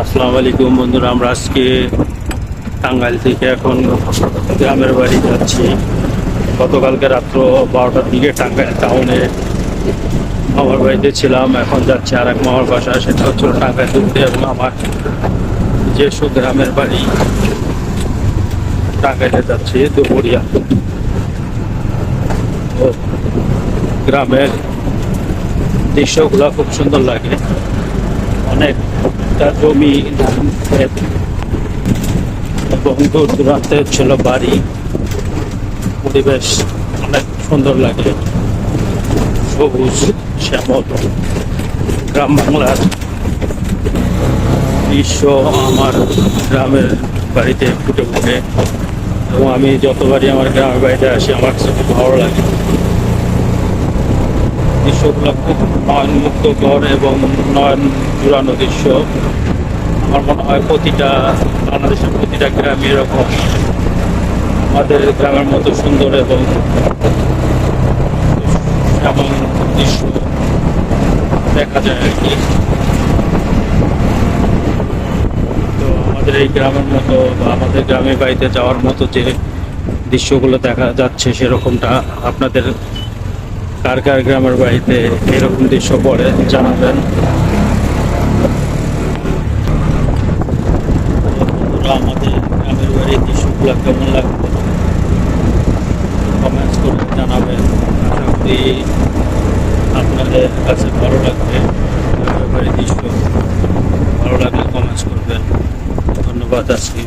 আসসালামু আলাইকুম বন্ধুরা, আমরা আজকে টাঙ্গাইল থেকে এখন গ্রামের বাড়ি যাচ্ছি। গতকালকে রাত্র বারোটার দিকে টাঙ্গাইল টাউনে মামার বাড়িতে ছিলাম, এখন যাচ্ছি আর এক মামার বাসা সেটা হচ্ছে টাঙ্গাইল দুধে এবং আমার যেসব গ্রামের বাড়ি। টাঙ্গাইলে যাচ্ছি দুপুরিয়া। গ্রামের দৃশ্যগুলো খুব সুন্দর লাগে। অনেকটা জমি ধান ক্ষেত এবং দূর দূরান্তে ছিল বাড়ি। পরিবেশ অনেক সুন্দর লাগে। সবুজ, শ্যামল। গ্রাম বাংলার দৃশ্য আমার গ্রামের বাড়িতে ফুটে ফুটে এবং আমি যতবারই আমার গ্রামের বাড়িতে আসি, আমার কাছে খুব ভালো লাগে। দৃশ্যগুলো খুব নয়নমুক্ত ঘর এবং নয়ন জুড়ানো দৃশ্য। আমার মনে হয় প্রতিটা বাংলাদেশের প্রতিটা গ্রামে এরকম। আমাদের গ্রামের মতো সুন্দর এবং এমন দৃশ্য দেখা যায় আর কি। তো আমাদের এই গ্রামের মতো বা আমাদের গ্রামের বাড়িতে যাওয়ার মতো যে দৃশ্যগুলো দেখা যাচ্ছে সেরকমটা আপনাদের কার কার গ্রামের বাড়িতে এরকম দৃশ্য পড়ে, জানাবেন। আমাদের গ্রামের বাড়ির দৃশ্যগুলো কেমন লাগবে কমেন্টস করে জানাবেন। আশা করি আপনাদের কাছে ভালো লাগবে গ্রামের বাড়ির দৃশ্য। ভালো লাগলে কমেন্টস করবেন। ধন্যবাদ, আজকে